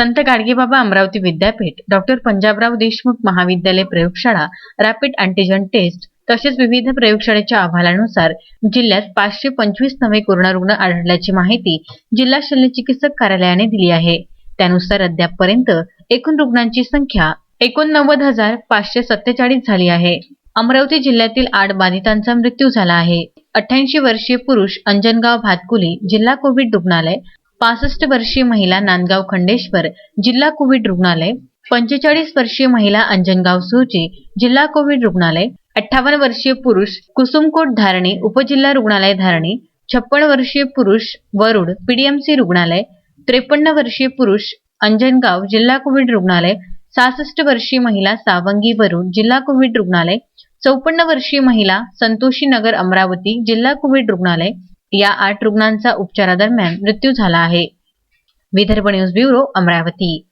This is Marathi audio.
संत गाडगेबाबा अमरावती विद्यापीठ डॉक्टर पंजाबराव देशमुख महाविद्यालय प्रयोगशाळा रॅपिड अँटीजन टेस्ट तसेच विविध प्रयोगशाळेच्या अहवालानुसार जिल्ह्यात पाचशे पंचवीस नवे कोरोना रुग्ण आढळल्याची माहिती जिल्हा शल्य चिकित्सक कार्यालयाने दिली आहे. त्यानुसार अद्यापपर्यंत एकूण रुग्णांची संख्या एकोणनव्वद हजार पाचशे सत्तेचाळीस झाली आहे. अमरावती जिल्ह्यातील आठ बाधितांचा मृत्यू झाला आहे. अठ्ठ्याऐंशी वर्षीय पुरुष अंजनगाव भातकुली जिल्हा कोविड रुग्णालय पासष्ट वर्षीय महिला नांदगाव खंडेश्वर जिल्हा कोविड रुग्णालय पंचेचाळीस वर्षीय महिला अंजनगाव सुची जिल्हा कोविड रुग्णालय अठ्ठावन्न वर्षीय पुरुष कुसुमकोट धारणी उपजिल्हा रुग्णालय धारणी छप्पन वर्षीय पुरुष वरुड पीडीएमसी रुग्णालय त्रेपन्न वर्षीय पुरुष अंजनगाव जिल्हा कोविड रुग्णालय सहासष्ट वर्षीय महिला सावंगी वरुड जिल्हा कोविड रुग्णालय चौपन्न वर्षीय महिला संतोषी नगर अमरावती जिल्हा कोविड रुग्णालय या आठ रुग्णांचा उपचारादरम्यान मृत्यू झाला आहे. Vidarbha news bureau Amravati.